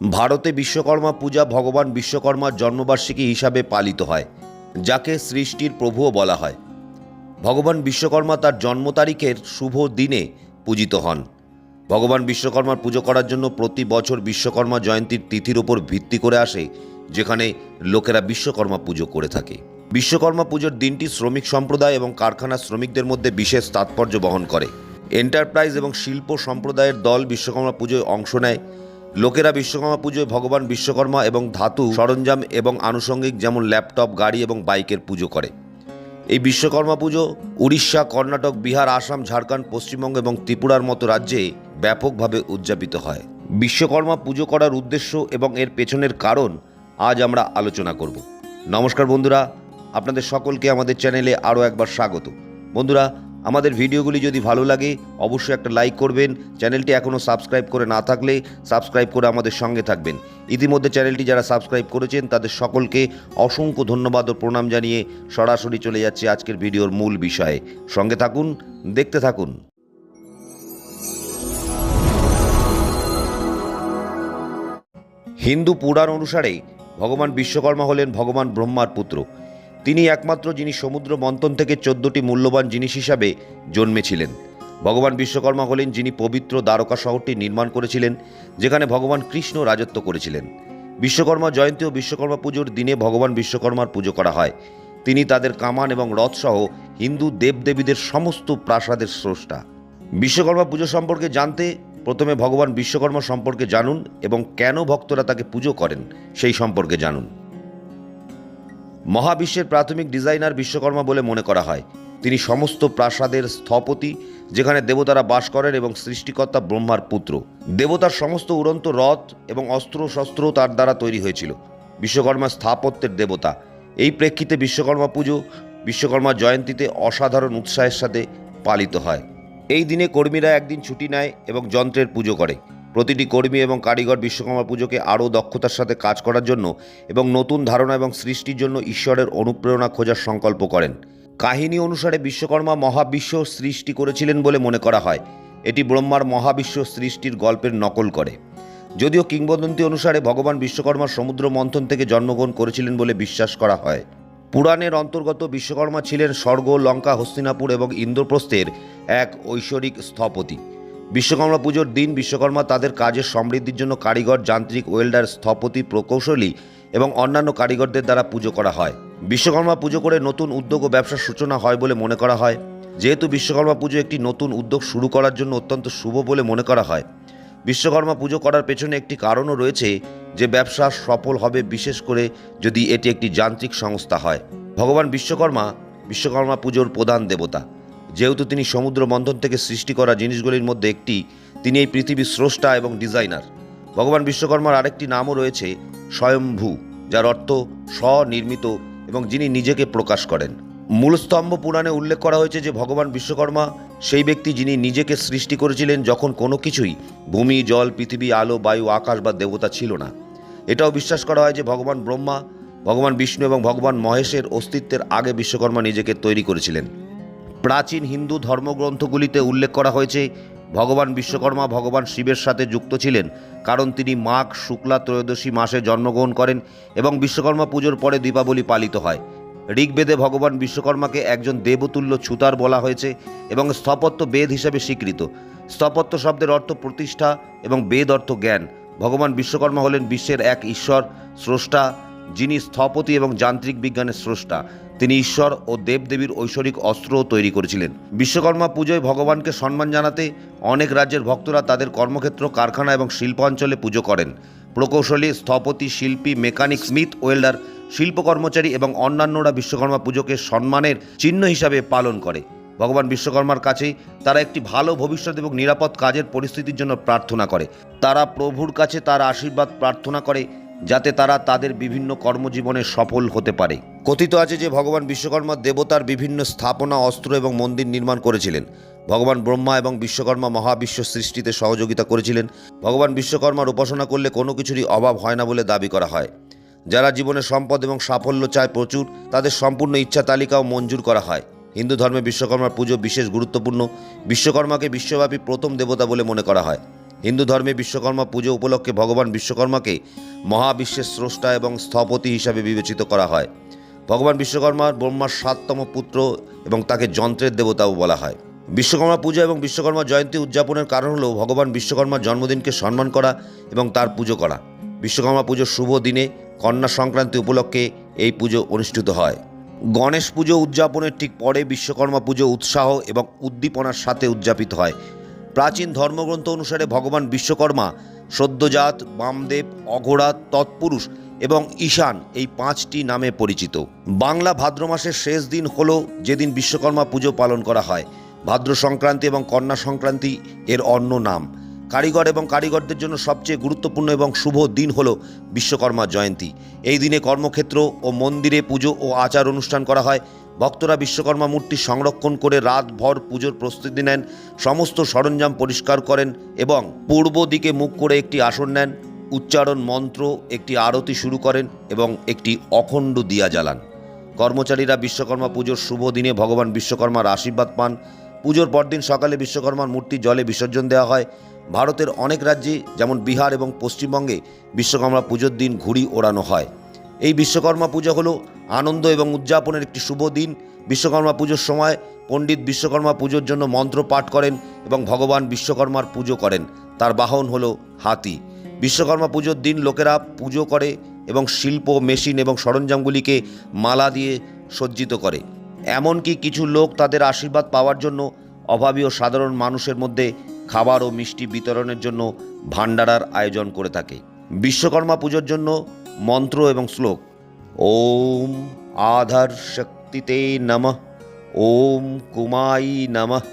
ভারতে বিশ্বকর্মা পূজা ভগবান বিশ্বকর্মার জন্মবার্ষিকী হিসাবে পালিত হয়, যাকে সৃষ্টির প্রভুও বলা হয়। ভগবান বিশ্বকর্মা তার জন্ম তারিখের শুভ দিনে পূজিত হন। ভগবান বিশ্বকর্মার পুজো করার জন্য প্রতি বছর বিশ্বকর্মা জয়ন্তীর তিথির উপর ভিত্তি করে আসে, যেখানে লোকেরা বিশ্বকর্মা পুজো করে থাকে। বিশ্বকর্মা পুজোর দিনটি শ্রমিক সম্প্রদায় এবং কারখানা শ্রমিকদের মধ্যে বিশেষ তাৎপর্য বহন করে। এন্টারপ্রাইজ এবং শিল্প সম্প্রদায়ের দল বিশ্বকর্মা পুজোয় অংশ নেয়। লোকেরা বিশ্বকর্মা পুজোয় ভগবান বিশ্বকর্মা এবং ধাতু, সরঞ্জাম এবং আনুষঙ্গিক যেমন ল্যাপটপ, গাড়ি এবং বাইকের পুজো করে। এই বিশ্বকর্মা পুজো উড়িষ্যা, কর্ণাটক, বিহার, আসাম, ঝাড়খণ্ড, পশ্চিমবঙ্গ এবং ত্রিপুরার মতো রাজ্যে ব্যাপকভাবে উদযাপিত হয়। বিশ্বকর্মা পুজো করার উদ্দেশ্য এবং এর পেছনের কারণ আজ আমরা আলোচনা করব। নমস্কার বন্ধুরা, আপনাদের সকলকে আমাদের চ্যানেলে আরও একবার স্বাগত। বন্ধুরা আমাদের ভিডিওগুলি যদি ভালো লাগে, অবশ্যই একটা লাইক করবেন। চ্যানেলটি এখনও সাবস্ক্রাইব করে না থাকলে সাবস্ক্রাইব করে আমাদের সঙ্গে থাকবেন। ইতিমধ্যে চ্যানেলটি যারা সাবস্ক্রাইব করেছেন, তাদের সকলকে অসংখ্য ধন্যবাদ ও প্রণাম জানিয়ে সরাসরি চলে যাচ্ছে আজকের ভিডিওর মূল বিষয়ে। সঙ্গে থাকুন, দেখতে থাকুন। হিন্দু পুরাণ অনুসারে ভগবান বিশ্বকর্মা হলেন ভগবান ব্রহ্মার পুত্র। তিনি একমাত্র যিনি সমুদ্র মন্থন থেকে চোদ্দটি মূল্যবান জিনিস হিসাবে জন্মেছিলেন। ভগবান বিশ্বকর্মা হলেন যিনি পবিত্র দ্বারকা শহরটি নির্মাণ করেছিলেন, যেখানে ভগবান কৃষ্ণ রাজত্ব করেছিলেন। বিশ্বকর্মা জয়ন্তী ও বিশ্বকর্মা পুজোর দিনে ভগবান বিশ্বকর্মার পুজো করা হয়। তিনি তাদের কামান এবং রথসহ হিন্দু দেবদেবীদের সমস্ত প্রাসাদের স্রষ্টা। বিশ্বকর্মা পুজো সম্পর্কে জানতে প্রথমে ভগবান বিশ্বকর্মা সম্পর্কে জানুন এবং কেন ভক্তরা তাকে পুজো করেন সেই সম্পর্কে জানুন। মহাবিশ্বের প্রাথমিক ডিজাইনার বিশ্বকর্মা বলে মনে করা হয়। তিনি সমস্ত প্রাসাদের স্থপতি, যেখানে দেবতারা বাস করেন এবং সৃষ্টিকর্তা ব্রহ্মার পুত্র। দেবতার সমস্ত উড়ন্ত রথ এবং অস্ত্র শস্ত্র তার দ্বারা তৈরি হয়েছিল। বিশ্বকর্মা স্থাপত্যের দেবতা। এই প্রেক্ষিতে বিশ্বকর্মা পুজো, বিশ্বকর্মা জয়ন্তীতে অসাধারণ উৎসাহের সাথে পালিত হয়। এই দিনে কর্মীরা একদিন ছুটি নেয় এবং যন্ত্রের পুজো করে। প্রতিটি কর্মী এবং কারিগর বিশ্বকর্মা পুজোকে আরও দক্ষতার সাথে কাজ করার জন্য এবং নতুন ধারণা এবং সৃষ্টির জন্য ঈশ্বরের অনুপ্রেরণা খোঁজার সংকল্প করেন। কাহিনী অনুসারে বিশ্বকর্মা মহাবিশ্ব সৃষ্টি করেছিলেন বলে মনে করা হয়। এটি ব্রহ্মার মহাবিশ্ব সৃষ্টির গল্পের নকল করে। যদিও কিংবদন্তি অনুসারে ভগবান বিশ্বকর্মা সমুদ্র মন্থন থেকে জন্মগ্রহণ করেছিলেন বলে বিশ্বাস করা হয়। পুরাণের অন্তর্গত বিশ্বকর্মা ছিলেন স্বর্গ, লঙ্কা, হস্তিনাপুর এবং ইন্দ্রপ্রস্থের এক ঐশ্বরিক স্থপতি। বিশ্বকর্মা পুজোর দিন বিশ্বকর্মা তাদের কাজের সমৃদ্ধির জন্য কারিগর, যান্ত্রিক, ওয়েল্ডার, স্থপতি, প্রকৌশলী এবং অন্যান্য কারিগরদের দ্বারা পুজো করা হয়। বিশ্বকর্মা পুজো করে নতুন উদ্যোগ ও ব্যবসার সূচনা হয় বলে মনে করা হয়। যেহেতু বিশ্বকর্মা পুজো একটি নতুন উদ্যোগ শুরু করার জন্য অত্যন্ত শুভ বলে মনে করা হয়। বিশ্বকর্মা পুজো করার পেছনে একটি কারণও রয়েছে যে ব্যবসা সফল হবে বিশেষ করে যদি এটি একটি যান্ত্রিক সংস্থা হয়। ভগবান বিশ্বকর্মা বিশ্বকর্মা পুজোর প্রধান দেবতা। যেহেতু তিনি সমুদ্র মন্থন থেকে সৃষ্টি করা জিনিসগুলির মধ্যে একটি, তিনি এই পৃথিবীর স্রষ্টা এবং ডিজাইনার। ভগবান বিশ্বকর্মার আরেকটি নামও রয়েছে, স্বয়ম্ভু, যার অর্থ স্বনির্মিত এবং যিনি নিজেকে প্রকাশ করেন। মূলস্তম্ভ পুরাণে উল্লেখ করা হয়েছে যে ভগবান বিশ্বকর্মা সেই ব্যক্তি যিনি নিজেকে সৃষ্টি করেছিলেন যখন কোনো কিছুই, ভূমি, জল, পৃথিবী, আলো, বায়ু, আকাশ বা দেবতা ছিল না। এটাও বিশ্বাস করা হয় যে ভগবান ব্রহ্মা, ভগবান বিষ্ণু এবং ভগবান মহেশের অস্তিত্বের আগে বিশ্বকর্মা নিজেকে তৈরি করেছিলেন। প্রাচীন হিন্দু ধর্মগ্রন্থগুলিতে উল্লেখ করা হয়েছে, ভগবান বিশ্বকর্মা ভগবান শিবের সাথে যুক্ত ছিলেন, কারণ তিনি মাঘ, শুক্লা, ত্রয়োদশী মাসে জন্মগ্রহণ করেন এবং বিশ্বকর্মা পুজোর পরে দীপাবলি পালিত হয়। ঋগ্বেদে ভগবান বিশ্বকর্মাকে একজন দেবতুল্য ছুতার বলা হয়েছে এবং স্থপত্য বেদ হিসেবে স্বীকৃত। স্থপত্য শব্দের অর্থ প্রতিষ্ঠা এবং বেদ অর্থ জ্ঞান। ভগবান বিশ্বকর্মা হলেন বিশ্বের এক ঈশ্বর, স্রষ্টা, যিনি স্থপতি এবং যান্ত্রিক বিজ্ঞানের স্রষ্টা। তিনি ঈশ্বর ও দেবদেবীর ঐশ্বরিক অস্ত্রও তৈরি করেছিলেন। বিশ্বকর্মা পুজোয় ভগবানকে সম্মান জানাতে অনেক রাজ্যের ভক্তরা তাদের কর্মক্ষেত্র, কারখানা এবং শিল্পাঞ্চলে পুজো করেন। প্রকৌশলী, স্থপতি, শিল্পী, মেকানিক, স্মিথ, ওয়েল্ডার শিল্প কর্মচারী এবং অন্যান্যরা বিশ্বকর্মা পুজোকে সম্মানের চিহ্ন হিসাবে পালন করে। ভগবান বিশ্বকর্মার কাছে তারা একটি ভালো ভবিষ্যৎ এবং নিরাপদ কাজের পরিস্থিতির জন্য প্রার্থনা করে। তারা প্রভুর কাছে তার আশীর্বাদ প্রার্থনা করে, যাতে তারা তাদের বিভিন্ন কর্মজীবনে সফল হতে পারে। কথিত আছে যে ভগবান বিশ্বকর্মা দেবতার বিভিন্ন স্থাপনা, অস্ত্র এবং মন্দির নির্মাণ করেছিলেন। ভগবান ব্রহ্মা এবং বিশ্বকর্মা মহাবিশ্ব সৃষ্টিতে সহযোগিতা করেছিলেন। ভগবান বিশ্বকর্মার উপাসনা করলে কোনো কিছুরই অভাব হয় না বলে দাবি করা হয়। যারা জীবনে সম্পদ এবং সাফল্য চায় প্রচুর, তাদের সম্পূর্ণ ইচ্ছা তালিকাও মঞ্জুর করা হয়। হিন্দু ধর্মে বিশ্বকর্মার পুজো বিশেষ গুরুত্বপূর্ণ। বিশ্বকর্মাকে বিশ্বব্যাপী প্রথম দেবতা বলে মনে করা হয়। হিন্দু ধর্মে বিশ্বকর্মা পুজো উপলক্ষে ভগবান বিশ্বকর্মাকে মহাবিশ্বের স্রষ্টা এবং স্থপতি হিসাবে বিবেচিত করা হয়। ভগবান বিশ্বকর্মার ব্রহ্মার সাততম পুত্র এবং তাকে যন্ত্রের দেবতাও বলা হয়। বিশ্বকর্মা পূজা এবং বিশ্বকর্মা জয়ন্তী উদযাপনের কারণ হলো ভগবান বিশ্বকর্মার জন্মদিনকে সম্মান করা এবং তার পুজো করা। বিশ্বকর্মা পুজোর শুভ দিনে কন্যা সংক্রান্তি উপলক্ষে এই পুজো অনুষ্ঠিত হয়। গণেশ পুজো উদযাপনের ঠিক পরে বিশ্বকর্মা পুজো উৎসাহ এবং উদ্দীপনার সাথে উদযাপিত হয়। প্রাচীন ধর্মগ্রন্থ অনুসারে ভগবান বিশ্বকর্মা সদ্যজাত, বামদেব, অঘোড়া, তৎপুরুষ এবং ঈশান এই পাঁচটি নামে পরিচিত। বাংলা ভাদ্র মাসের শেষ দিন হল যেদিন বিশ্বকর্মা পুজো পালন করা হয়। ভাদ্র সংক্রান্তি এবং কন্যা সংক্রান্তি এর অন্য নাম। কারিগর এবং কারিগরদের জন্য সবচেয়ে গুরুত্বপূর্ণ এবং শুভ দিন হল বিশ্বকর্মা জয়ন্তী। এই দিনে কর্মক্ষেত্র ও মন্দিরে পুজো ও আচার অনুষ্ঠান করা হয়। ভক্তরা বিশ্বকর্মা মূর্তি সংরক্ষণ করে রাতভর পুজোর প্রস্তুতি নেন, সমস্ত সরঞ্জাম পরিষ্কার করেন এবং পূর্ব দিকে মুখ করে একটি আসন নেন। উচ্চারণ মন্ত্র, একটি আরতি শুরু করেন এবং একটি অখণ্ড দিয়া জ্বালান। কর্মচারীরা বিশ্বকর্মা পুজোর শুভ দিনে ভগবান বিশ্বকর্মার আশীর্বাদ পান। পুজোর পরদিন সকালে বিশ্বকর্মার মূর্তি জলে বিসর্জন দেওয়া হয়। ভারতের অনেক রাজ্যে, যেমন বিহার এবং পশ্চিমবঙ্গে, বিশ্বকর্মা পুজোর দিন ঘুড়ি ওড়ানো হয়। এই বিশ্বকর্মা পুজো হলো আনন্দ এবং উদযাপনের একটি শুভ দিন। বিশ্বকর্মা পুজোর সময় পণ্ডিত বিশ্বকর্মা পুজোর জন্য মন্ত্র পাঠ করেন এবং ভগবান বিশ্বকর্মার পুজো করেন। তার বাহন হলো হাতি। বিশ্বকর্মা পুজোর দিন লোকেরা পুজো করে এবং শিল্প, মেশিন এবং সরঞ্জামগুলিকে মালা দিয়ে সজ্জিত করে। এমনকি কিছু লোক তাদের আশীর্বাদ পাওয়ার জন্য অভাবী ও সাধারণ মানুষের মধ্যে খাবার ও মিষ্টি বিতরণের জন্য ভাণ্ডারার আয়োজন করে থাকে। বিশ্বকর্মা পুজোর জন্য মন্ত্র এবং শ্লোক, ওম আধার শক্তিতে নমঃ, ওম কুমাই নমঃ,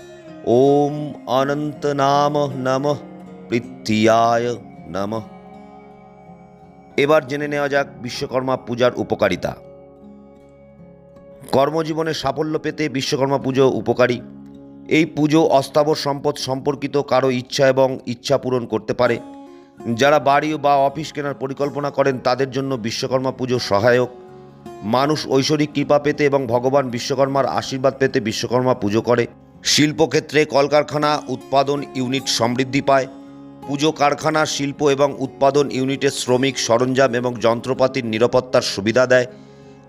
ওম অনন্ত নাম নমঃ, পৃথিয়ায় নমঃ। এবার জেনে নেওয়া যাক বিশ্বকর্মা পূজার উপকারিতা। কর্মজীবনে সাফল্য পেতে বিশ্বকর্মা পুজো উপকারী। এই পুজো অস্থাবর সম্পদ সম্পর্কিত কারও ইচ্ছা এবং ইচ্ছা পূরণ করতে পারে। যারা বাড়ি বা অফিস কেনার পরিকল্পনা করেন, তাদের জন্য বিশ্বকর্মা পুজো সহায়ক। মানুষ ঐশ্বরিক কৃপা পেতে এবং ভগবান বিশ্বকর্মার আশীর্বাদ পেতে বিশ্বকর্মা পুজো করে। শিল্পক্ষেত্রে কলকারখানা, উৎপাদন, ইউনিট সমৃদ্ধি পায়। পুজো কারখানা, শিল্প এবং উৎপাদন ইউনিটের শ্রমিক সরঞ্জাম এবং যন্ত্রপাতির নিরাপত্তার সুবিধা দেয়।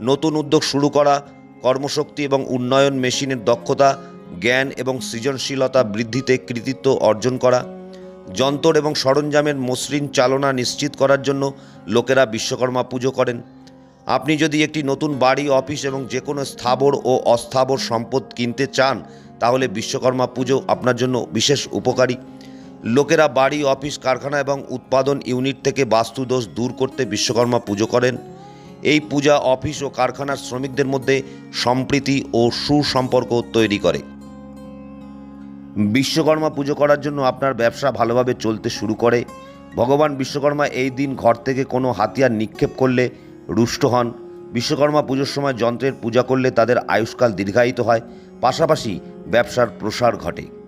নতুন উদ্যোগ শুরু করা, কর্মশক্তি এবং উন্নয়ন মেশিনের দক্ষতা, জ্ঞান এবং সৃজনশীলতা বৃদ্ধিতে কৃতিত্ব অর্জন করা, যন্ত্র এবং সরঞ্জামের মসৃণ চালনা নিশ্চিত করার জন্য লোকেরা বিশ্বকর্মা পুজো করেন। আপনি যদি একটি নতুন বাড়ি, অফিস এবং যে কোনো স্থাবর ও অস্থাবর সম্পদ কিনতে চান, তাহলে বিশ্বকর্মা পুজো আপনার জন্য বিশেষ উপকারী। লোকেরা বাড়ি, অফিস, কারখানা এবং উৎপাদন ইউনিট থেকে বাস্তুদোষ দূর করতে বিশ্বকর্মা পুজো করেন। এই পূজা অফিস ও কারখানার শ্রমিকদের মধ্যে সম্প্রীতি ও সুসম্পর্ক তৈরি করে। বিশ্বকর্মা পুজো করার জন্য আপনার ব্যবসা ভালোভাবে চলতে শুরু করে। ভগবান বিশ্বকর্মা এই দিন ঘর থেকে কোনো হাতিয়ার নিক্ষেপ করলে রুষ্ট হন। বিশ্বকর্মা পুজোর সময় যন্ত্রের পূজা করলে তাদের আয়ুষ্কাল দীর্ঘায়িত হয়। পাশাপাশি ব্যবসার প্রসার ঘটে।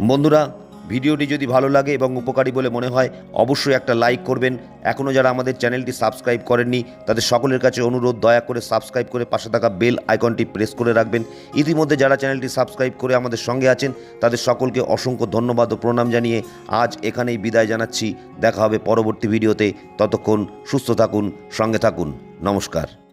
বন্ধুরা, ভিডিওটি যদি ভালো লাগে এবং উপকারী বলে মনে হয়, অবশ্যই একটা লাইক করবেন। এখনও যারা আমাদের চ্যানেলটি সাবস্ক্রাইব করেননি, তাদের সকলের কাছে অনুরোধ, দয়া করে সাবস্ক্রাইব করে পাশে থাকা বেল আইকনটি প্রেস করে রাখবেন। ইতিমধ্যে যারা চ্যানেলটি সাবস্ক্রাইব করে আমাদের সঙ্গে আছেন, তাদের সকলকে অসংখ্য ধন্যবাদ ও প্রণাম জানিয়ে আজ এখানেই বিদায় জানাচ্ছি। দেখা হবে পরবর্তী ভিডিওতে। ততক্ষণ সুস্থ থাকুন, সঙ্গে থাকুন। নমস্কার।